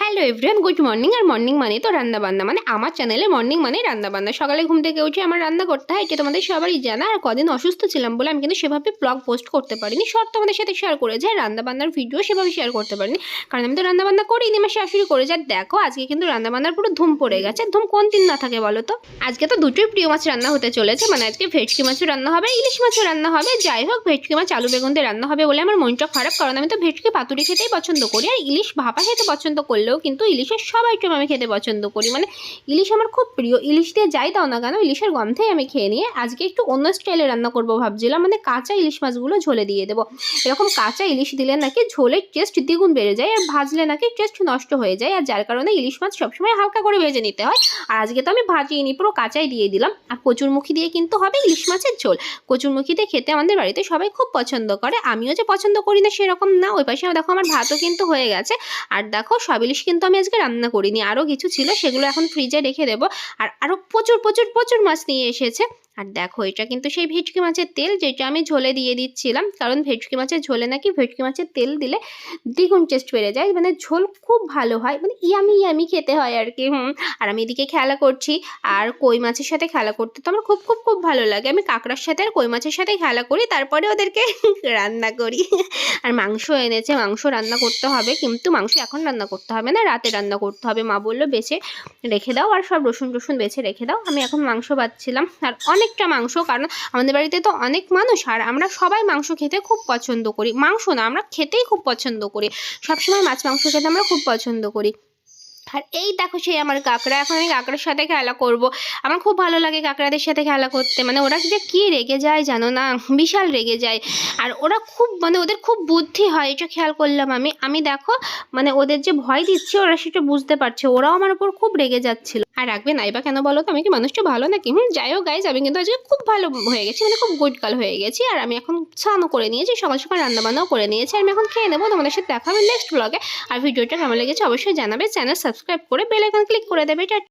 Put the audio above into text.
Hello everyone good morning আর morning মানে তো রান্না বান্না। মানে আমার চ্যানেলে মর্নিং মানে রান্না বান্না। সকালে ঘুম থেকে উঠে আমার রান্না করতে হয়, এটা তোমাদের সবারই জানা। আর কদিন অসুস্থ ছিলাম বলে আমি কিন্তু সেভাবে ব্লগ পোস্ট করতে পারিনি। শর্ট তোমাদের সাথে শেয়ার করে যায়, রান্না বান্নার ভিডিও সেভাবে শেয়ার করতে পারিনি। কারণ আমি তো রান্না বান্না করিনি, আমার শাশুড়ি করে যায় দেখো, আজকে কিন্তু রান্না বান্নার পুরো ধুম পড়ে গেছে। ধুম কোন দিন না থাকে বলো তো? আজকে তো দুটোই প্রিয় মাছ রান্না হতে চলেছে। মানে আজকে ভেটকি মাছও রান্না হবে, ইলিশ মাছও রান্না হবে। যাই হোক, ভেটকি মাছ আলু বেগুন দিয়ে রান্না হবে বলে আমার মনটা খারাপ। কারণ আমি তো ভেটকি পাতুরি খেতেই পছন্দ করি। আর ইলিশ ভাপা খেতে পছন্দ করলেও কিন্তু ইলিশের সব আইটেম আমি খেতে পছন্দ করি। মানে ইলিশ আমার খুব প্রিয়। ইলিশ দিয়ে যাই দাও না কেন, ইলিশের গন্ধেই আমি খেয়ে নিয়ে আজকে একটু অন্য স্টাইলে রান্না করব ভাবছিলাম। মানে কাঁচা ইলিশ মাছগুলো ঝোলে দিয়ে দেবো। এরকম কাঁচা ইলিশ দিলে নাকি ঝোলের টেস্ট দ্বিগুণ বেড়ে যায় আর ভাজলে নাকি টেস্ট নষ্ট হয়ে যায়। আর যার কারণে ইলিশ মাছ সবসময় হালকা করে ভেজে নিতে হয়। আর আজকে তো আমি ভাজিয়ে নিই পুরো কাঁচাই দিয়ে দিলাম। আর কচুরমুখী দিয়ে কিন্তু হবে ইলিশ মাছের ঝোল। কচুরমুখী দিয়ে খেতে আমাদের বাড়িতে সবাই খুব পছন্দ করে। আমিও যে পছন্দ করি না সেরকম না। ওই পাশে দেখো আমার ভাতও কিন্তু হয়ে গেছে। আর দেখো সব ইলিশ কিন্তু আমি আজকে রান্না করিনি। আরও কিছু ছিল সেগুলো এখন ফ্রিজে রেখে দেবো। আর আরও প্রচুর প্রচুর প্রচুর মাছ নিয়ে এসেছে। আর দেখো, এটা কিন্তু সেই ভেটকি মাছের তেল যেটা আমি ঝোলে দিয়ে দিচ্ছিলাম। কারণ ভেটকি মাছের ঝোলে নাকি ভেটকি মাছের তেল দিলে দ্বিগুণ টেস্ট বেড়ে যায়। মানে ঝোল খুব ভালো হয় মানে ইয়ামি ইয়ামি খেতে হয় আর কি, হুম। আর আমি এদিকে খেলা করছি, আর কই মাছের সাথে খেলা করতে তো আমার খুব খুব খুব ভালো লাগে। আমি কাঁকড়ার সাথে আর কই মাছের সাথে খেলা করি, তারপরে ওদেরকে রান্না করি। আর মাংস এনেছে, মাংস রান্না করতে হবে, কিন্তু মাংস এখন রান্না করতে হবে না, রাতে রান্না করতে হবে। মা বলল, বেছে রেখে দাও, আর সব রসুন টসুন বেছে রেখে দাও। আমি এখন মাংস বাচ্ছিলাম আর অনেকটা মাংস, কারণ আমাদের বাড়িতে তো অনেক মানুষ, আর আমরা সবাই মাংস খেতে খুব পছন্দ করি। মাংস না, আমরা খেতেই খুব পছন্দ করি। সবসময় মাছ মাংস খেতে আমরা খুব পছন্দ করি। আর এই দেখো সেই আমার কাঁকড়া, এখন আমি কাঁকড়ার সাথে খেলা করব। আমার খুব ভালো লাগে কাঁকড়াদের সাথে খেলা করতে। মানে ওরা যে কী রেগে যায় জানো না? বিশাল রেগে যায়। আর ওরা খুব মানে ওদের খুব বুদ্ধি হয়, এটা খেয়াল করলাম আমি। আমি দেখো মানে ওদের যে ভয় দিচ্ছে, ওরা সেটা বুঝতে পারছে। ওরাও আমার উপর খুব রেগে যাচ্ছিল। আর রাখবে নাই বা কেন বলো তো, আমি কি মানুষটা ভালো নাকি? হুম, যাই হোক গাইজ আমি কিন্তু আজকে খুব ভালো হয়ে গেছি মানে খুব গুড কাল হয়ে গেছি। আর আমি এখন স্নানও করে নিয়েছি, সকাল সকাল রান্নাবান্নাও করে নিয়েছি। আমি এখন খেয়ে নেব তোমাদের সাথে দেখা হবে নেক্সট ব্লগে আর ভিডিওটা কেমন লেগেছে অবশ্যই জানাবে। চ্যানেল সাবস্ক্রাইব করে বেল আইকন ক্লিক করে দেবে। এটা